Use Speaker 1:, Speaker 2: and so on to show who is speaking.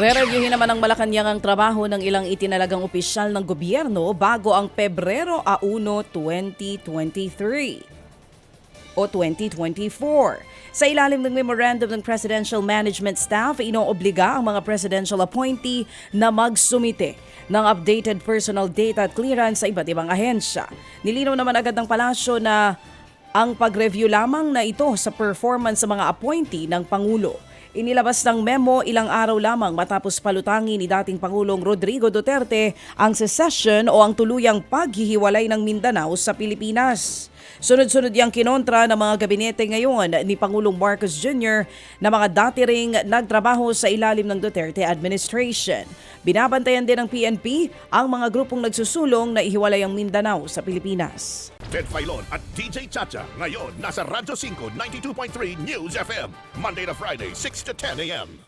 Speaker 1: Re-reviewin naman ng Malacanang ang trabaho ng ilang itinalagang opisyal ng gobyerno bago ang Pebrero a 1, 2023 o 2024. Sa ilalim ng memorandum ng Presidential Management Staff, inoobliga ang mga presidential appointee na magsumite ng updated personal data at clearance sa iba't ibang ahensya. Nilinaw naman agad ng palasyo na ang pag-review lamang na ito sa performance sa mga appointee ng Pangulo. Inilabas ng memo ilang araw lamang matapos palutangin ni dating Pangulong Rodrigo Duterte ang secession o ang tuluyang paghihiwalay ng Mindanao sa Pilipinas. Sunod-sunod yang kinontra ng mga gabinete ngayon ni Pangulong Marcos Jr. na mga dati ring nagtrabaho sa ilalim ng Duterte administration. Binabantayan din ng PNP ang mga grupong nagsusulong na ihiwalay ang Mindanao sa Pilipinas.
Speaker 2: Ted Filon at DJ Chacha. Ngayon, nasa Radyo 5, 92.3 News FM. Monday to Friday, 6 to 10 a.m.